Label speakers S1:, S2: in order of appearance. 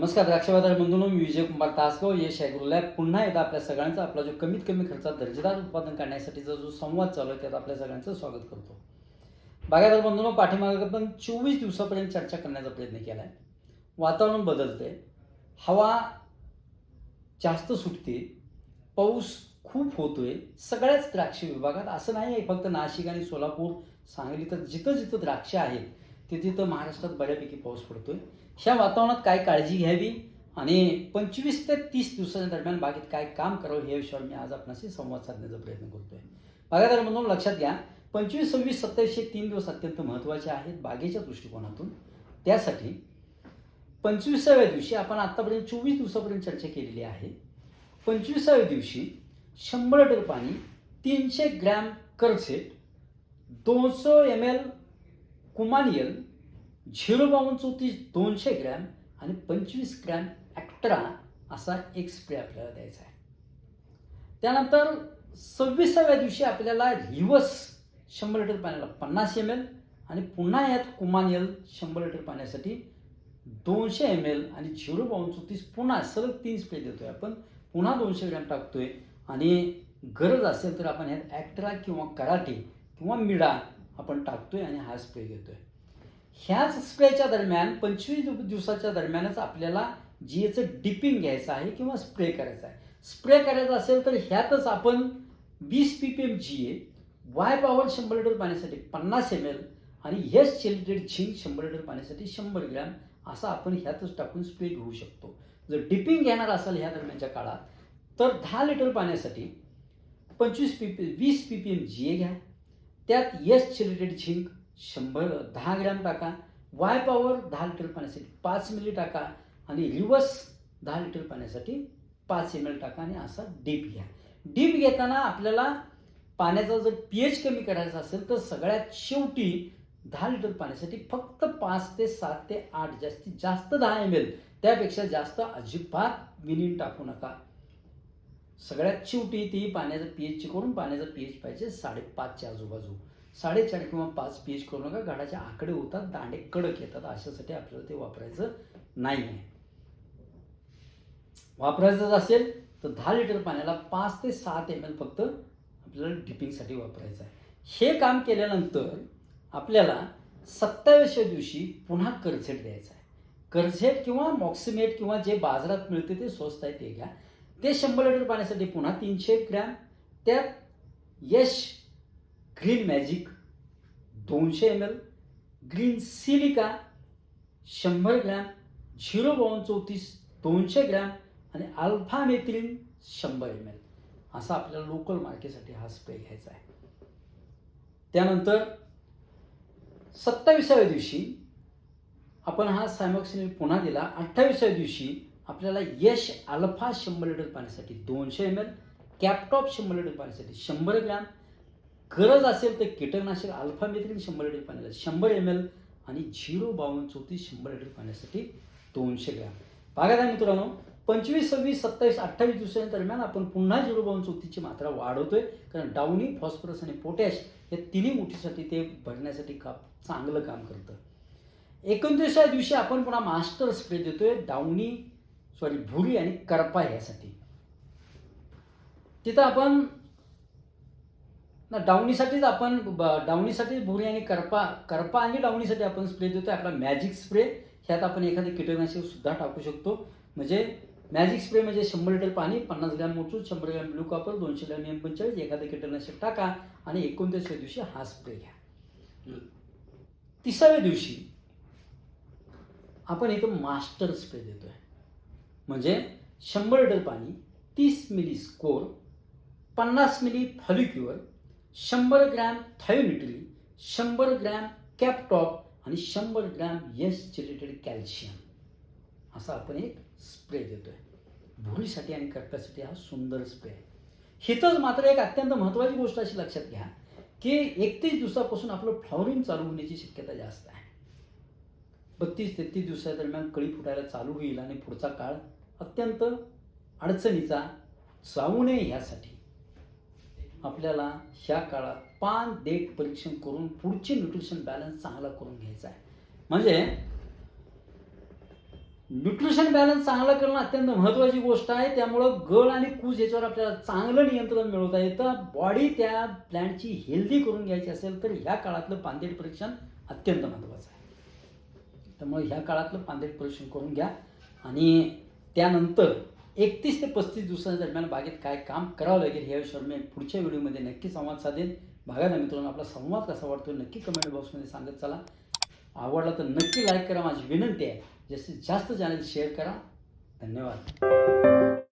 S1: नमस्कार द्राक्षबाजार बंधून मी विजय कुमार तासगाव. यश आहे लॅब पुन्हा एकदा आपल्या सगळ्यांचा आपला जो कमीत कमी खर्चात दर्जेदार उत्पादन करण्यासाठीचा जो संवाद चालू आहे त्यात आपल्या सगळ्यांचं स्वागत करतो. बागायदार बंधूंनो पाठीमागे पण चोवीस दिवसापर्यंत चर्चा करण्याचा प्रयत्न केला आहे वातावरण बदलते हवा जास्त सुटते. पाऊस खूप होतोय. सगळ्याच द्राक्ष विभागात असं नाही आहे फक्त नाशिक आणि सोलापूर सांगली तर जिथं जिथं द्राक्ष आहेत तिथे तिथं महाराष्ट्रात बऱ्यापैकी पाऊस पडतोय. ह्या वातावरणात काय काळजी घ्यावी आणि पंचवीस ते तीस दिवसाच्या दरम्यान बागेत काय काम करावं या विषयावर मी आज आपणाशी संवाद साधण्याचा प्रयत्न करतोय. बागायदार म्हणून लक्षात घ्या पंचवीस सव्वीस सत्तावीस हे तीन दिवस अत्यंत महत्त्वाचे आहेत बागेच्या दृष्टिकोनातून. त्यासाठी पंचवीसाव्या दिवशी आपण आत्तापर्यंत चोवीस दिवसापर्यंत चर्चा केलेली आहे. पंचवीसाव्या दिवशी शंभर लिटर पाणी तीनशे ग्रॅम करसेट दोनशे एम एल कुमानियल झिरो बावन्न चौतीस दोनशे ग्रॅम आणि पंचवीस ग्रॅम ॲक्ट्रा असा एक स्प्रे आपल्याला द्यायचा आहे. त्यानंतर सव्वीसाव्या दिवशी आपल्याला रिवर्स शंभर लिटर पाण्याला पन्नास एम एल आणि पुन्हा यात कुमानियल शंभर लिटर पाण्यासाठी दोनशे एम एल आणि झिरो बावन्न चौतीस पुन्हा सलग तीन स्प्रे देतोय आपण. पुन्हा दोनशे ग्रॅम टाकतोय आणि गरज असेल तर आपण ह्यात ॲक्ट्रा किंवा कराटे किंवा मिडा आपण टाकतोय आणि हा स्प्रे घेतोय. ह्याच स्प्रेच्या दरम्यान पंचवीस दिवसाच्या दरम्यानच आपल्याला जी डिपिंग घ्यायचं आहे किंवा स्प्रे करायचा आहे. स्प्रे करायचा असेल तर ह्यातच आपण वीस P P M G A Y power शंभर लिटर पाण्यासाठी पन्नास एम एल आणि यस चिलिटेड झिंक शंभर लिटर पाण्यासाठी शंभर ग्रॅम असा आपण ह्यातच टाकून स्प्रे घेऊ शकतो. जर डिपिंग घेणार असाल ह्या दरम्यानच्या काळात तर दहा लिटर पाण्यासाठी पंचवीस पी पी वीस P P M G A घ्या. त्यात यस चिलिटेड झिंक शंभर दहा ग्रॅम टाका. वाय पॉवर दहा लिटर पाण्यासाठी पाच मिली टाका. आणि रिवर्स दहा लिटर पाण्यासाठी पाच एम एल टाका आणि असा डीप घ्या. डीप घेताना आपल्याला पाण्याचा जर पी एच कमी करायचा असेल तर सगळ्यात शेवटी दहा लिटर पाण्यासाठी फक्त पाच ते सात ते आठ जास्तीत जास्त दहा एम एल त्यापेक्षा जास्त अजिबात विनिन टाकू नका. सगळ्यात शेवटी ती पाण्याचं पी एच करून पाण्याचं पी एच पाहिजे साडेपाचच्या आजूबाजू. साडेचार किंवा पाच पी एच करू नका गाडाचे आकडे होतात दांडे कडक येतात अशासाठी आपल्याला ते वापरायचं नाही आहे. वापरायचं असेल तर दहा लिटर पाण्याला पाच ते सात एम एल फक्त आपल्याला डिपिंगसाठी वापरायचं आहे. हे काम केल्यानंतर आपल्याला सत्तावीसव्या दिवशी पुन्हा करझेट द्यायचं आहे. करझेट किंवा मॉक्सिमेट किंवा जे बाजारात मिळते ते स्वस्त आहे ते घ्या. ते शंभर लिटर पाण्यासाठी पुन्हा तीनशे ग्रॅम. त्यात यश ग्रीन मॅजिक दोनशे एम एल ग्रीन सिलिका शंभर ग्रॅम झिरो बावन्न चौतीस दोनशे ग्रॅम आणि अल्फा मेथिलीन शंभर एम एल. असा आपल्याला लोकल मार्केटसाठी हा स्प्रे घ्यायचा आहे. त्यानंतर सत्तावीसाव्या दिवशी आपण हा सायमॉक्सिन पुन्हा दिला. अठ्ठावीसाव्या दिवशी आपल्याला यश अल्फा शंभर लिटर पाण्यासाठी दोनशे एम एल कॅपटॉप शंभर लिटर पाण्यासाठी शंभर ग्रॅम गरज असेल तर कीटकनाशक अल्फामेथ्रिन शंभर लिटर पाण्याला शंभर एम एल आणि झिरो बावन्न चौतीस शंभर लिटर पाण्यासाठी दोनशे ग्रॅम. बागायला मित्रांनो पंचवीस सव्वीस सत्तावीस अठ्ठावीस दिवसांच्या दरम्यान आपण पुन्हा झिरो बावन्न चौतीसची मात्रा वाढवतोय. कारण डाऊनी फॉस्फरस आणि पोटॅश या तिन्ही मुठीसाठी ते भरण्यासाठी का चांगलं काम करतं. एकोणतीसाव्या दिवशी आपण पुन्हा मास्टर स्प्रे देतोय डाऊनी सॉरी भुरी आणि करपा ह्यासाठी तिथं आपण ना डावणीसाठीच आपण ब- डावणीसाठीच भुरी आणि करपा करपा आणि डावणीसाठी आपण स्प्रे देतो आपला मॅजिक स्प्रे ह्यात आपण एखादे कीटकनाशक सुद्धा टाकू शकतो. म्हणजे मॅजिक स्प्रे म्हणजे शंभर लिटर पाणी पन्नास ग्रॅम मोचून शंभर ग्रॅम ब्लू कॉपर दोनशे ग्रॅम एम पंचेचाळीस एखादं कीटकनाशक टाका आणि एकोणतीसव्या दिवशी हा स्प्रे घ्या. तिसाव्या दिवशी आपण इथं मास्टर स्प्रे देतोय. म्हणजे शंभर लिटर पाणी तीस मिली स्कोर पन्नास मिली फॉलिक्युअर शंभर ग्रॅम थायोनिटली शंभर ग्रॅम कॅपटॉप आणि शंभर ग्रॅम यस चिलेटेड कॅल्शियम. असा आपण एक स्प्रे देतोय. भुरीसाठी आणि कर्कासाठी हा सुंदर स्प्रे. आहे हिथंच मात्र एक अत्यंत महत्त्वाची गोष्ट अशी लक्षात घ्या की एकतीस दिवसापासून आपलं फ्लॉवरिंग चालू होण्याची शक्यता जास्त आहे. बत्तीस तेहतीस दिवसादरम्यान कळी फुटायला चालू होईल आणि पुढचा काळ अत्यंत अडचणीचा जाऊ नये ह्यासाठी आपल्याला ह्या काळात पान देठ परीक्षण करून पुढचे न्यूट्रिशन बॅलन्स चांगला करून घ्यायचा आहे. म्हणजे न्यूट्रिशन बॅलन्स चांगला करणं अत्यंत महत्त्वाची गोष्ट आहे. त्यामुळं गळ आणि कूज याच्यावर आपल्याला चांगलं नियंत्रण मिळवता येतं. बॉडी त्या प्लॅनची हेल्दी करून घ्यायची असेल तर ह्या काळातलं पानदेट परीक्षण अत्यंत महत्त्वाचं आहे. त्यामुळे ह्या काळातलं पानदेट परीक्षण करून घ्या. आणि त्यानंतर एकतीस ते पस्तीस दिवसाच्या दरम्यान बागेत काय काम करावं लागेल ह्या विषयावर मी पुढच्या व्हिडिओमध्ये नक्की संवाद साधेन. बघायला मित्रांनो आपला संवाद कसा वाटतो नक्की कमेंट बॉक्समध्ये सांगत चला. आवडला तर नक्की लाईक करा. माझी विनंती आहे जास्तीत जास्त चॅनल शेअर करा. धन्यवाद.